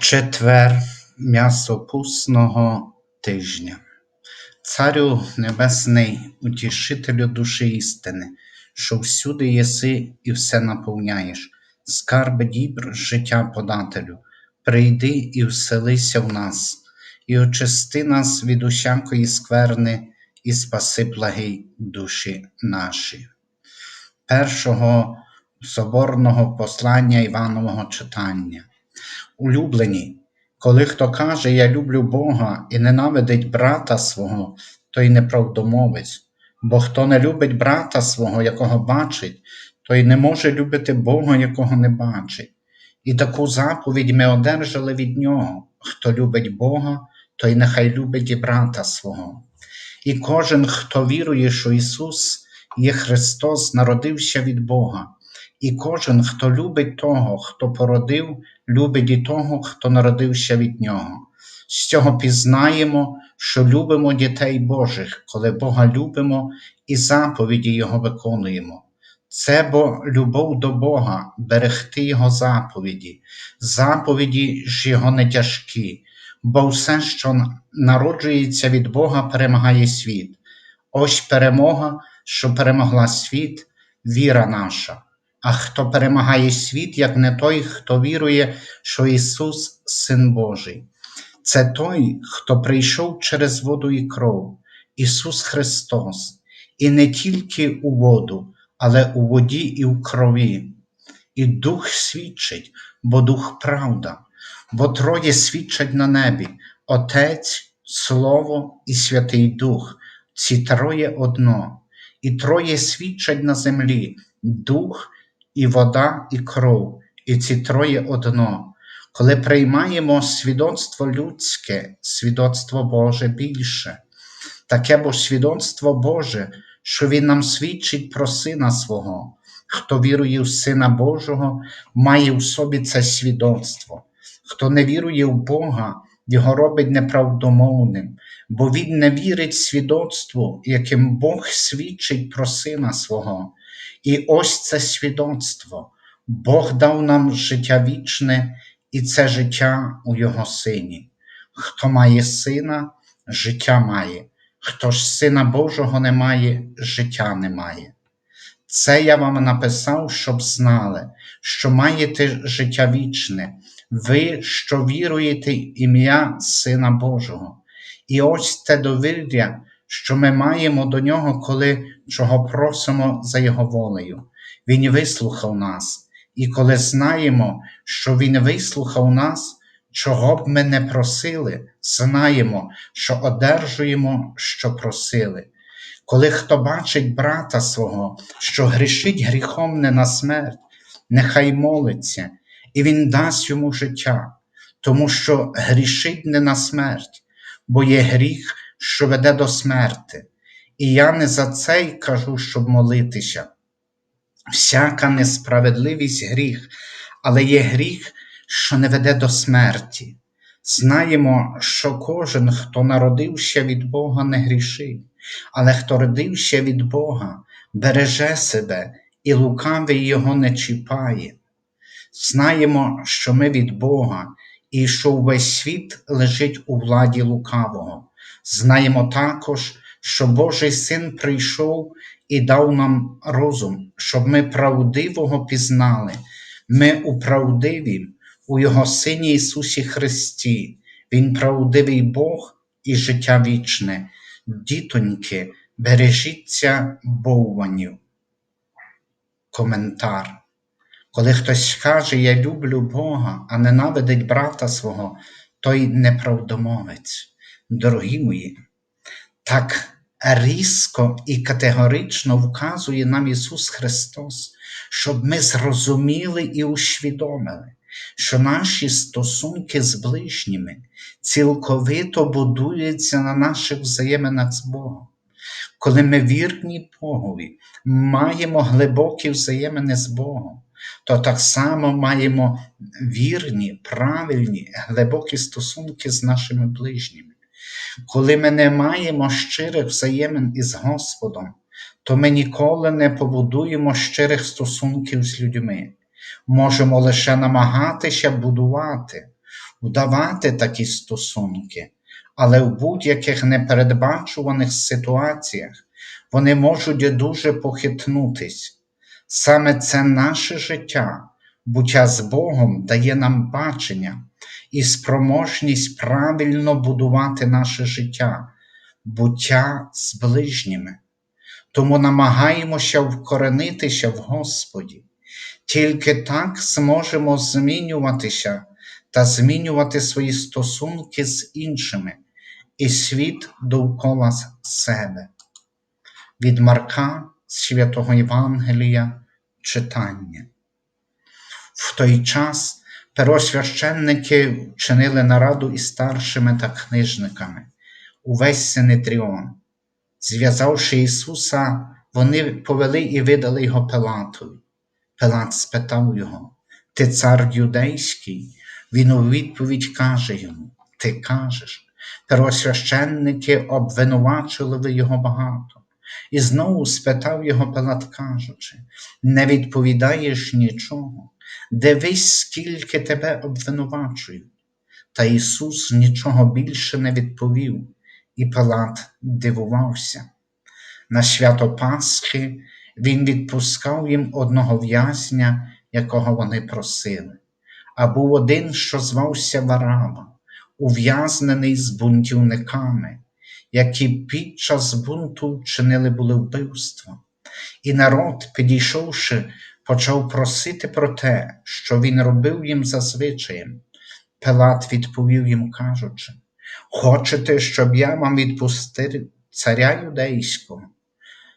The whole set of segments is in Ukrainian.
Четвер м'ясопусного тижня. Царю Небесний, утішителю душі істини, що всюди єси і все наповняєш, скарби дібр життя подателю, прийди і вселися в нас, і очисти нас від усякої скверни, і спаси благий душі наші. Першого соборного послання Іванового читання. Улюблені, коли хто каже, Я люблю Бога і ненавидить брата свого, той неправдомовець, бо хто не любить брата свого, якого бачить, той не може любити Бога, якого не бачить. І таку заповідь ми одержали від Нього. Хто любить Бога, той нехай любить і брата свого. І кожен, хто вірує, що Ісус є Христос, народився від Бога. І кожен, хто любить того, хто породив, любить і того, хто народився від нього. З цього пізнаємо, що любимо дітей Божих, коли Бога любимо і заповіді Його виконуємо. Це бо любов до Бога, берегти Його заповіді, заповіді ж Його не тяжкі, бо все, що народжується від Бога, перемагає світ. Ось перемога, що перемогла світ, віра наша. А хто перемагає світ, як не той, хто вірує, що Ісус Син Божий. Це той, хто прийшов через воду і кров, Ісус Христос, і не тільки у воду, але у воді і в крові. І Дух свідчить, бо Дух правда, бо троє свідчать на небі Отець, Слово і Святий Дух, ці троє одно, і троє свідчать на землі Дух і вода, і кров, і ці троє одно. Коли приймаємо свідоцтво людське, свідоцтво Боже більше, таке бо свідоцтво Боже, що Він нам свідчить про Сина свого, хто вірує в Сина Божого, має в собі це свідоцтво, хто не вірує в Бога, його робить неправдомовним, бо Він не вірить свідоцтву, яким Бог свідчить про Сина свого. І ось це свідоцтво. Бог дав нам життя вічне, і це життя у Його Сині. Хто має сина, життя має, хто ж Сина Божого не має, життя не має. Це я вам написав, щоб знали, що маєте життя вічне, ви, що віруєте ім'я Сина Божого. І ось те довір'я, що ми маємо до нього, коли чого просимо за Його волею. Він вислухав нас, і коли знаємо, що Він вислухав нас, чого б ми не просили, знаємо, що одержуємо, що просили. Коли хто бачить брата свого, що грішить гріхом не на смерть, нехай молиться, і Він дасть йому життя, тому що грішить не на смерть, бо є гріх що веде до смерти. І я не за це й кажу, щоб молитися. Всяка несправедливість гріх, але є гріх, що не веде до смерті. Знаємо, що кожен, хто народився від Бога, не грішить, але хто родився від Бога, береже себе і лукавий його не чіпає. Знаємо, що ми від Бога і що увесь світ лежить у владі лукавого. Знаємо також, що Божий Син прийшов і дав нам розум, щоб ми правдивого пізнали, ми у правдивім, у Його Сині Ісусі Христі, Він правдивий Бог і життя вічне. Дітоньки, бережіться бовванів. Коментар. Коли хтось каже, Я люблю Бога, а ненавидить брата свого, той неправдомовець дорогі мої, так різко і категорично вказує нам Ісус Христос, щоб ми зрозуміли і усвідомили, що наші стосунки з ближніми цілковито будуються на наших взаєминах з Богом. Коли ми вірні Богові, маємо глибокі взаємини з Богом, то так само маємо вірні, правильні, глибокі стосунки з нашими ближніми. Коли ми не маємо щирих взаємин із Господом, то ми ніколи не побудуємо щирих стосунків з людьми. Можемо лише намагатися будувати, вдавати такі стосунки, але в будь-яких непередбачуваних ситуаціях вони можуть дуже похитнутись. Саме це наше життя, буття з Богом дає нам бачення і спроможність правильно будувати наше життя, буття з ближніми. Тому намагаємося вкоренитися в Господі. Тільки так зможемо змінюватися та змінювати свої стосунки з іншими і світ довкола себе. Від Марка Святого Євангелія читання. В той час первосвященники вчинили нараду із старшими та книжниками, увесь Синедріон. Зв'язавши Ісуса, вони повели і видали його Пилатові. Пилат спитав його: Ти цар юдейський? Він у відповідь каже йому: Ти кажеш, первосвященники обвинувачили його багато. І знову спитав його Пилат, кажучи: Не відповідаєш нічого, дивись, скільки тебе обвинувачують. Та Ісус нічого більше не відповів, і Пилат дивувався. На свято Пасхи Він відпускав їм одного в'язня, якого вони просили. А був один, що звався Вараба, ув'язнений з бунтівниками, які під час бунту вчинили були вбивство. І народ, підійшовши, почав просити про те, що він робив їм за звичаєм. Пилат відповів їм, кажучи: Хочете, щоб я вам відпустив царя юдейського?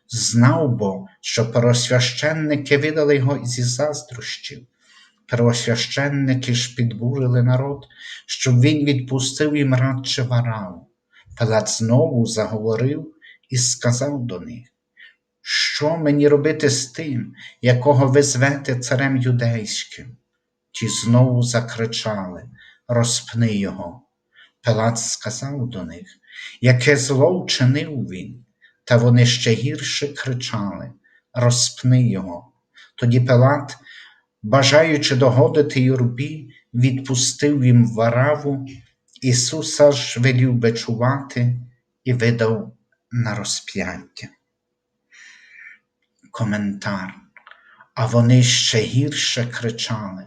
Знав бо, що первосвященники видали його зі заздрощів. Первосвященники ж підбурили народ, щоб він відпустив їм радше вараву. Пилат знову заговорив і сказав до них, що мені робити з тим, якого ви звете царем юдейським? Ті знову закричали розпни його. Пилат сказав до них, яке зло вчинив він, та вони ще гірше кричали розпни його. Тоді Пилат, бажаючи догодити юрбі, відпустив їм вараву, Ісуса ж велів бичувати і видав на розп'яття. Коментар. А вони ще гірше кричали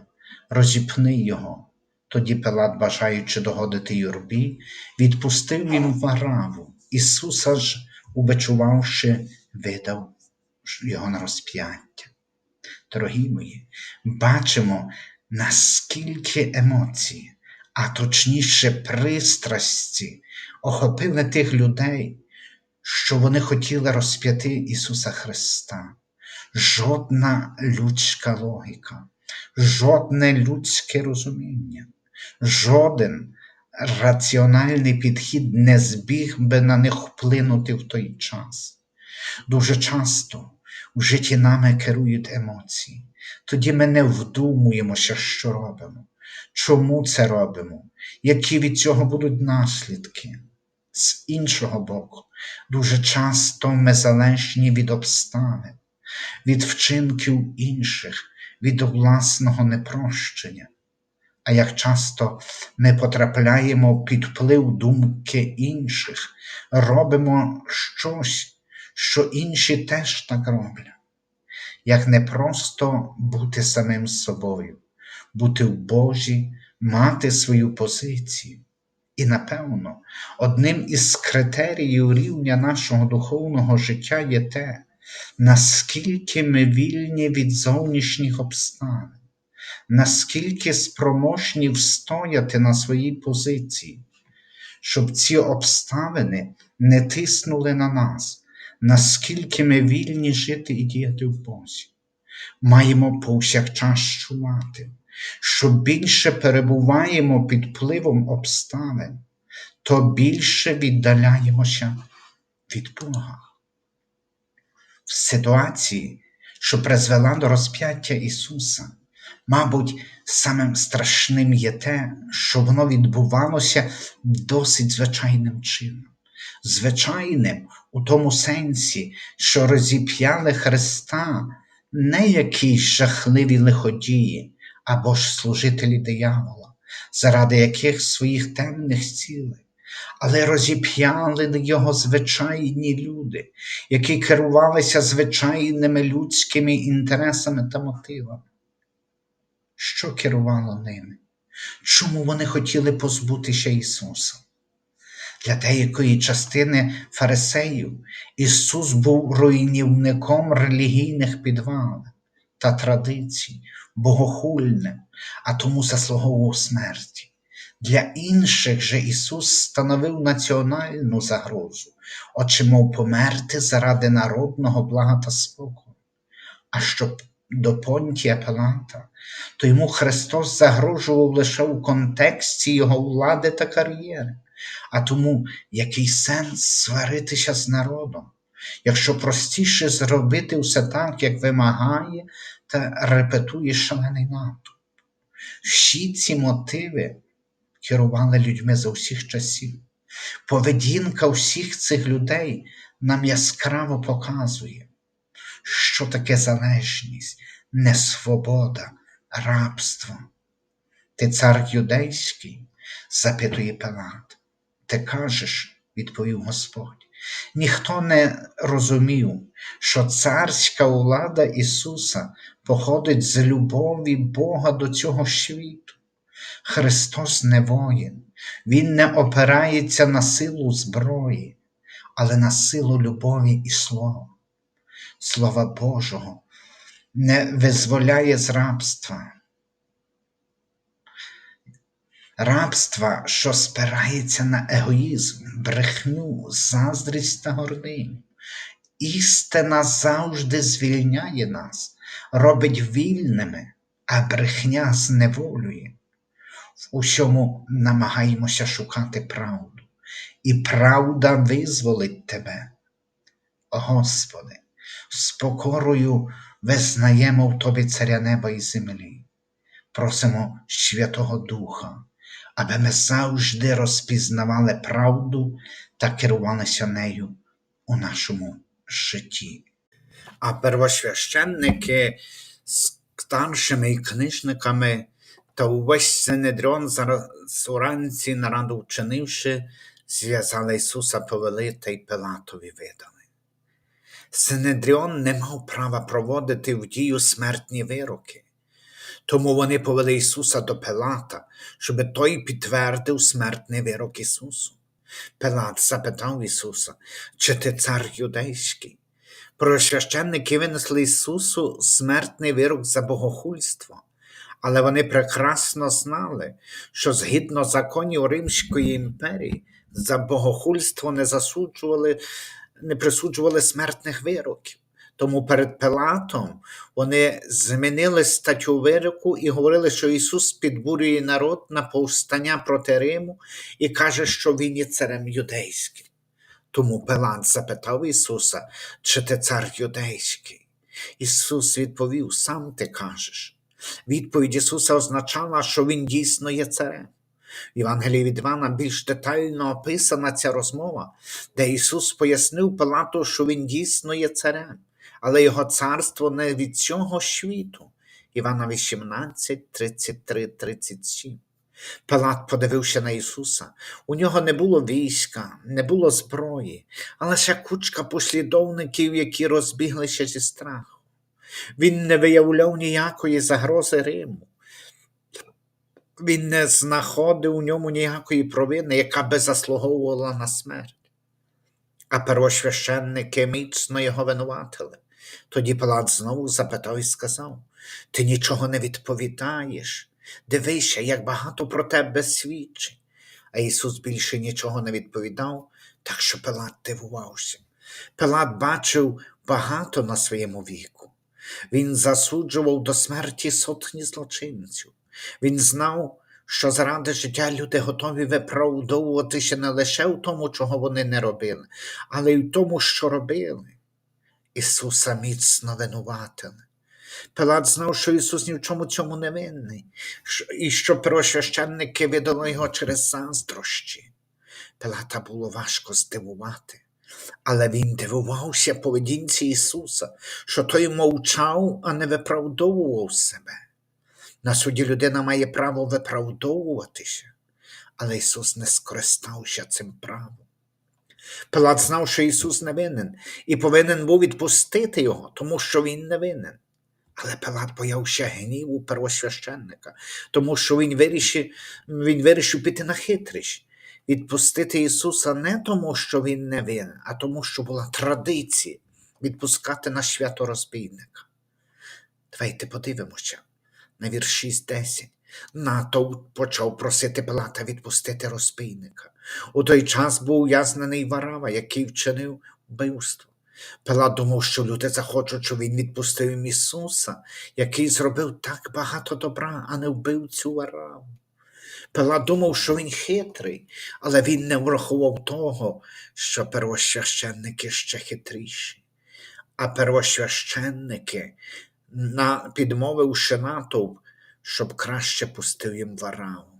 розіпни його. Тоді Пилат, бажаючи догодити юрбі, відпустив їм вараву. Ісуса ж, убичувавши, видав його на розп'яття. Дорогі мої, бачимо, наскільки емоції, а точніше пристрасті охопили тих людей, що вони хотіли розп'яти Ісуса Христа. Жодна людська логіка, жодне людське розуміння, жоден раціональний підхід не збіг би на них вплинути в той час. Дуже часто в житті нами керують емоції, тоді ми не вдумуємося, що робимо, чому це робимо, які від цього будуть наслідки. З іншого боку, дуже часто ми залежні від обставин, від вчинків інших, від власного непрощення. А як часто ми потрапляємо під вплив думки інших, робимо щось, що інші теж так роблять, як не просто бути самим собою, бути в Божі, мати свою позицію. І, напевно, одним із критеріїв рівня нашого духовного життя є те, наскільки ми вільні від зовнішніх обставин, наскільки спроможні встояти на своїй позиції, щоб ці обставини не тиснули на нас, наскільки ми вільні жити і діяти в Бозі. Маємо повсякчас чувати, що більше перебуваємо під впливом обставин, то більше віддаляємося від Бога. В ситуації, що призвела до розп'яття Ісуса, мабуть, самим страшним є те, що воно відбувалося досить звичайним чином. Звичайним у тому сенсі, що розіп'яли Христа не якісь жахливі лиходії або ж служителі диявола, заради яких своїх темних цілей, але розіп'яли його звичайні люди, які керувалися звичайними людськими інтересами та мотивами. Що керувало ними? Чому вони хотіли позбутися Ісуса? Для деякої частини фарисеїв Ісус був руйнівником релігійних підвалин та традицій, богохульним, а тому заслуговував смерті. Для інших же Ісус становив національну загрозу, отже мов померти заради народного блага та спокою. А щоб до Понтія Пилата, то йому Христос загрожував лише у контексті Його влади та кар'єри. А тому який сенс сваритися з народом, якщо простіше зробити все так, як вимагає та репетує шалений натовп? Всі ці мотиви керували людьми за усіх часів. Поведінка всіх цих людей нам яскраво показує, що таке залежність, несвобода, рабство. Ти цар юдейський, запитує Пилат. Ти кажеш, відповів Господь. Ніхто не розумів, що царська влада Ісуса походить з любові Бога до цього світу. Христос не воїн, Він не опирається на силу зброї, але на силу любові і слова. Слова Божого не визволяє з рабства. Рабства, що спирається на егоїзм, брехню, заздрість та гординю. Істина завжди звільняє нас, робить вільними, а брехня зневолює. В усьому намагаємося шукати правду, і правда визволить тебе. Господи, з покорою визнаємо в Тобі Царя неба і землі, просимо Святого Духа, аби ми завжди розпізнавали правду та керувалися нею у нашому житті. А первосвященники з старшими книжниками та увесь Синедріон зараз уранці нараду вчинивши, зв'язали Ісуса повели та й Пилатові видали. Синедріон не мав права проводити в дію смертні вироки, тому вони повели Ісуса до Пилата, щоб той підтвердив смертний вирок Ісусу. Пилат запитав Ісуса, чи ти цар юдейський? Просвященники винесли Ісусу смертний вирок за богохульство, але вони прекрасно знали, що згідно законів Римської імперії за богохульство не засуджували, не присуджували смертних вироків. Тому перед Пилатом вони змінили статтю вироку і говорили, що Ісус підбурює народ на повстання проти Риму і каже, що Він є царем юдейським. Тому Пилат запитав Ісуса, чи ти цар юдейський? Ісус відповів: Сам ти кажеш. Відповідь Ісуса означала, що Він дійсно є царем. В Євангелії від Івана більш детально описана ця розмова, де Ісус пояснив Пилату, що Він дійсно є царем, але Його царство не від цього світу. Івана 18, 33, 37. Пилат подивився на Ісуса. У нього не було війська, не було зброї, а лише кучка послідовників, які розбіглися зі страху. Він не виявляв ніякої загрози Риму. Він не знаходив у ньому ніякої провини, яка би заслуговувала на смерть. А первосвященники міцно його винуватили. Тоді Пилат знову запитав і сказав: Ти нічого не відповідаєш. Дивися, як багато про тебе свідчить. А Ісус більше нічого не відповідав, так що Пилат дивувався. Пилат бачив багато на своєму віку. Він засуджував до смерті сотні злочинців. Він знав, що заради життя люди готові виправдовуватися не лише в тому, чого вони не робили, але й в тому, що робили. Ісуса міцно винуватили. Пилат знав, що Ісус ні в чому цьому не винний, і що первосвященники видали його через заздрощі. Пилата було важко здивувати, але він дивувався поведінці Ісуса, що той мовчав, а не виправдовував себе. На суді людина має право виправдовуватися, але Ісус не скористався цим правом. Пилат знав, що Ісус не винен, і повинен був відпустити його, тому що Він не винен. Але Пилат боявся гніву первосвященника, тому що він вирішив, він вирішив піти на хитрість, відпустити Ісуса не тому, що Він не винен, а тому, що була традиція відпускати на свято розбійника. Давайте подивимося на вірш 6.10. Натовп почав просити Пилата відпустити розбійника. У той час був ув'язнений Варава, який вчинив вбивство. Пилат думав, що люди захочуть, щоб він відпустив їм Ісуса, який зробив так багато добра, а не вбив цю Вараву. Пилат думав, що він хитрий, але він не врахував того, що первосвященники ще хитріші. А первосвященники, на, підмовивши натовп, щоб краще пустив їм вараву.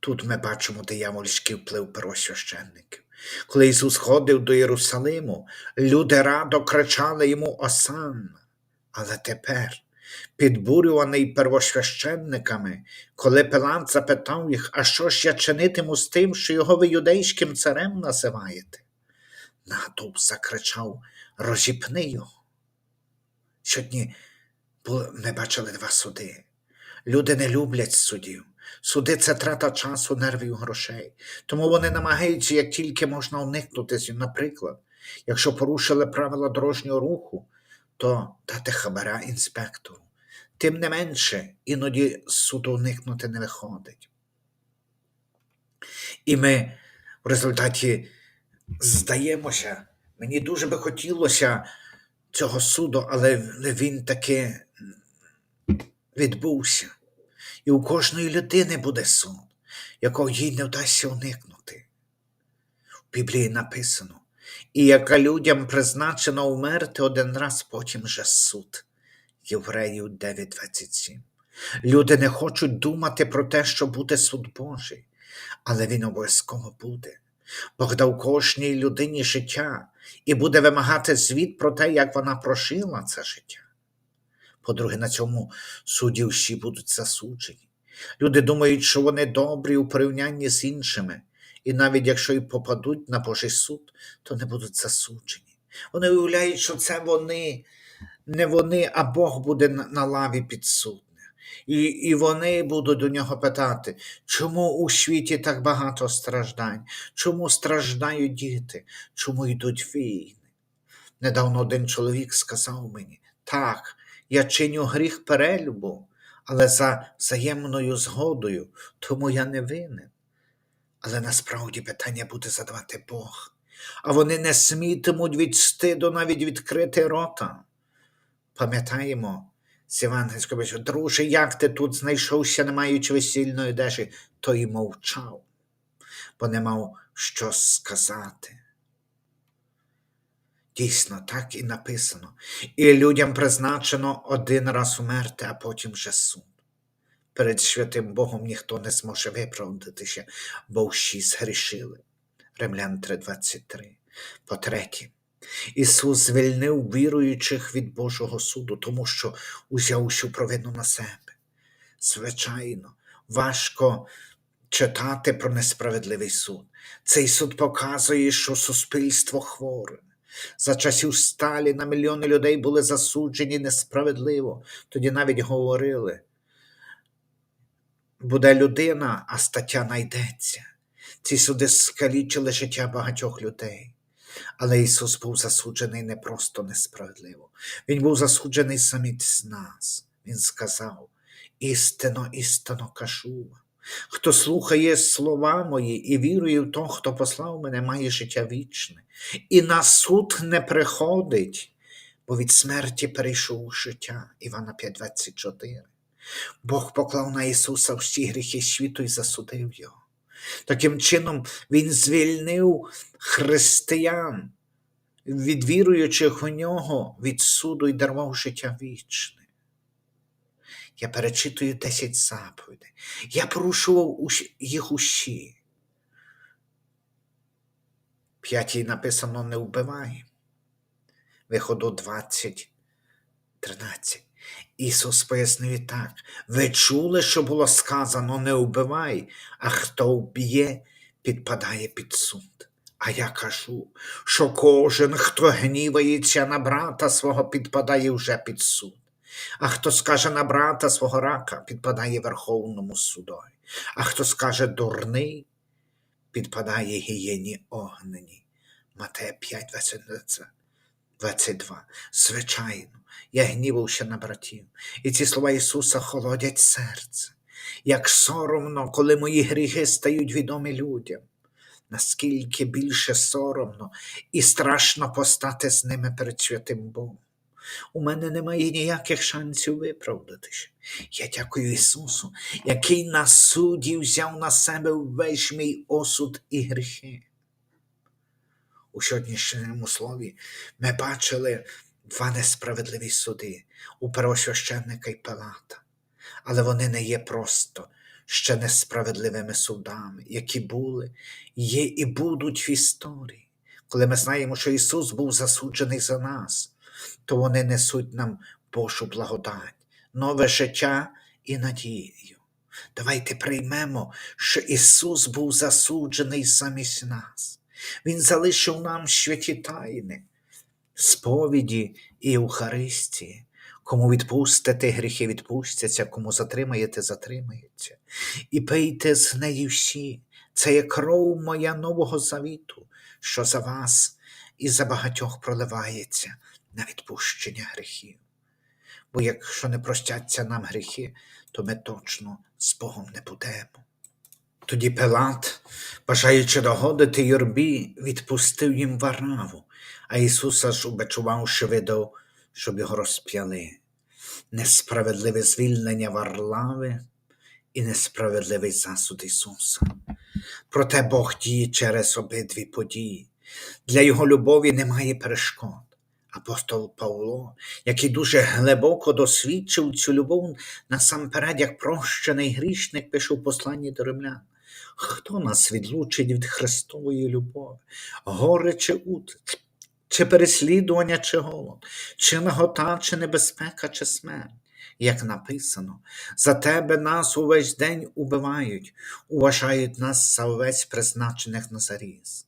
Тут ми бачимо диявольський вплив первосвященників. Коли Ісус ходив до Єрусалиму, люди радо кричали йому Осанна. Але тепер, підбурюваний первосвященниками, коли Пилат запитав їх, а що ж я чинитиму з тим, що його ви юдейським царем називаєте? Натовп закричав розіпни його. Сьогодні бу- ми бачили два суди. Люди не люблять судів. Суди це трата часу, нервів, грошей. Тому вони намагаються, як тільки можна уникнути з. Наприклад, якщо порушили правила дорожнього руху, то дати хабаря інспектору. Тим не менше, іноді суду уникнути не виходить. І ми в результаті здаємося, мені дуже би хотілося цього суду, але він таки відбувся. І у кожної людини буде суд, якого їй не вдасться уникнути. В Біблії написано, і яка людям призначено вмерти один раз, потім же суд. Євреїв 9.27. Люди не хочуть думати про те, що буде суд Божий, але він обов'язково буде. Бог дав кожній людині життя і буде вимагати звіт про те, як вона прожила це життя. По-друге, на цьому суді всі будуть засуджені. Люди думають, що вони добрі у порівнянні з іншими, і навіть якщо й попадуть на Божий суд, то не будуть засуджені. Вони уявляють, що це вони, не вони, а Бог буде на, лаві підсудних. І, і вони будуть до нього питати, чому у світі так багато страждань, чому страждають діти, чому йдуть війни. Недавно один чоловік сказав мені, так, я чиню гріх перелюбу, але за взаємною згодою, тому я не винен. Але насправді питання буде задавати Бог, а вони не смітимуть від стиду навіть відкрити рота. Пам'ятаємо з Євангельського, що друже, як ти тут знайшовся, не маючи весільної одежі, той і мовчав, бо не мав що сказати. Дійсно, так і написано. І людям призначено один раз умерти, а потім вже суд. Перед святим Богом ніхто не зможе виправдатися, бо всі згрішили. Римлян 3:23. По-третє, Ісус звільнив віруючих від Божого суду, тому що узяв усю провину на себе. Звичайно, важко читати про несправедливий суд. Цей суд показує, що суспільство хворе. За часів Сталіна мільйони людей були засуджені несправедливо. Тоді навіть говорили, буде людина, а стаття найдеться. Ці суди скалічили життя багатьох людей. Але Ісус був засуджений не просто несправедливо. Він був засуджений самі з нас. Він сказав: істинно, істинно кажу. Хто слухає слова мої і вірує в того, хто послав мене, має життя вічне, і на суд не приходить, бо від смерті перейшов у життя. Івана 5:24. Бог поклав на Ісуса всі гріхи світу і засудив його. Таким чином, Він звільнив християн від віруючих у нього від суду і дарував життя вічне. Я перечитую 10 заповідей. Я порушував їх усі. П'ятій написано не вбивай. Виходу 20, 13. Ісус пояснив і так: ви чули, що було сказано, не вбивай, а хто вб'є, підпадає під суд. А я кажу, що кожен, хто гнівається на брата свого, підпадає вже під суд. А хто скаже на брата свого рака, підпадає Верховному судові. А хто скаже дурний, підпадає гієні огнені. Матея 5, 22. Звичайно, я гнівався на братів, і ці слова Ісуса холодять серце. Як соромно, коли мої гріхи стають відомі людям. Наскільки більше соромно і страшно постати з ними перед святим Богом. У мене немає ніяких шансів виправдатися. Я дякую Ісусу, який на суді взяв на себе весь мій осуд і гріхи. У сьогоднішньому слові ми бачили два несправедливі суди у первосвященника і Пилата, але вони не є просто ще несправедливими судами, які були, є і будуть в історії. Коли ми знаємо, що Ісус був засуджений за нас, то вони несуть нам Божу благодать, нове життя і надію. Давайте приймемо, що Ісус був засуджений замість нас. Він залишив нам святі тайни, сповіді і Евхаристії. Кому відпустите гріхи, відпустяться, кому затримаєте, затримається. І пийте з неї всі. Це є кров моя нового завіту, що за вас і за багатьох проливається на відпущення гріхів. Бо якщо не простяться нам гріхи, то ми точно з Богом не будемо. Тоді Пилат, бажаючи догодити юрбі, відпустив їм вараву, а Ісуса ж убачувавши, видав, щоб його розп'яли. Несправедливе звільнення Варлави і несправедливий засуд Ісуса. Проте Бог діє через обидві події. Для Його любові немає перешкод. Апостол Павло, який дуже глибоко досвідчив цю любов, насамперед, як прощений грішник, пише у посланні до римлян. Хто нас відлучить від Христової любові? Горе чи утич, чи переслідування, чи голод, чи нагота, чи небезпека, чи смерть? Як написано, за тебе нас увесь день убивають, уважають нас за увесь призначених на заріз.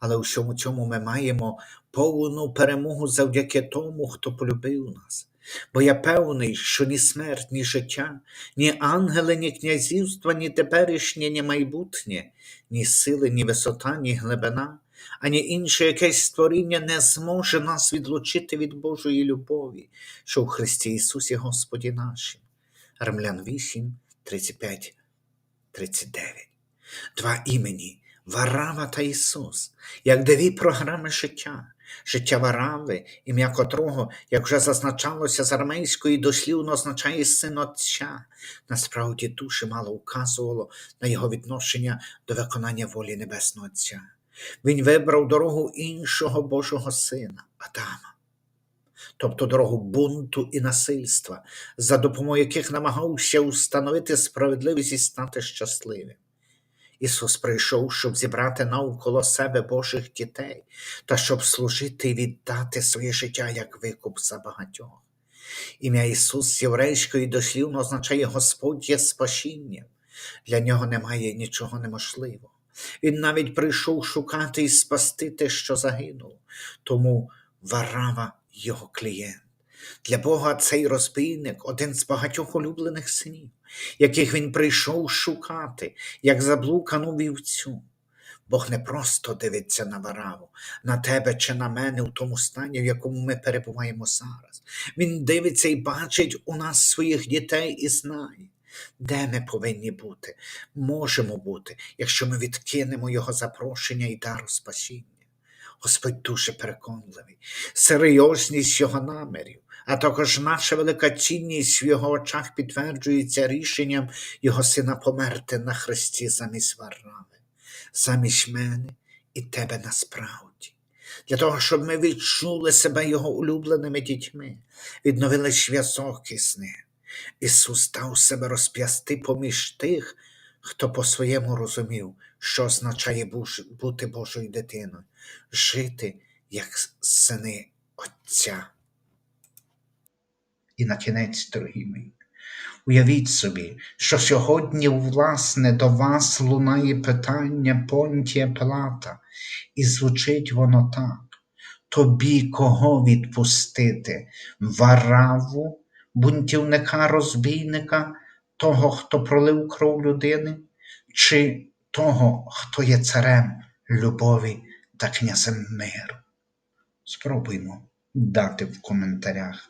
Але у всьому цьому ми маємо повну перемогу завдяки тому, хто полюбив нас. Бо я певний, що ні смерть, ні життя, ні ангели, ні князівства, ні теперішнє, ні майбутнє, ні сили, ні висота, ні глибина, ані інше якесь створіння не зможе нас відлучити від Божої любові, що в Христі Ісусі Господі нашим. Римлян 8, 35, 39. Два імені Варава та Ісус, як дві програми життя. Життя Варави, ім'я котрого, як вже зазначалося з армейської, дослівно означає син Отця. Насправді дуже мало указувало на його відношення до виконання волі Небесного Отця. Він вибрав дорогу іншого Божого Сина, Адама, тобто дорогу бунту і насильства, за допомогою яких намагався установити справедливість і стати щасливим. Ісус прийшов, щоб зібрати навколо себе Божих дітей та щоб служити і віддати своє життя як викуп за багатьох. Ім'я Ісус з єврейської дослівно означає Господь є спасінням. Для нього немає нічого неможливого. Він навіть прийшов шукати і спасти те, що загинуло, тому Варава його клієнт. Для Бога цей розбійник один з багатьох улюблених синів, яких він прийшов шукати, як заблукану вівцю. Бог не просто дивиться на вараву, на тебе чи на мене у тому стані, в якому ми перебуваємо зараз. Він дивиться і бачить у нас своїх дітей і знає, де ми повинні бути, можемо бути, якщо ми відкинемо Його запрошення і дару спасіння. Господь дуже переконливий, серйозність його намірів, а також наша велика цінність в його очах підтверджується рішенням його сина померти на хресті замість Варнави, замість мене і тебе насправді. Для того, щоб ми відчули себе його улюбленими дітьми, відновили зв'язок із ним. Ісус дав себе розп'ясти поміж тих, хто по-своєму розумів, що означає бути Божою дитиною, жити як сини Отця. І на кінець, дорогі мої, уявіть собі, що сьогодні, власне, до вас лунає питання Понтія Пилата, і звучить воно так: тобі кого відпустити? Вараву, бунтівника, розбійника, того, хто пролив кров людини, чи того, хто є царем любові та князем миру? Спробуймо дати в коментарях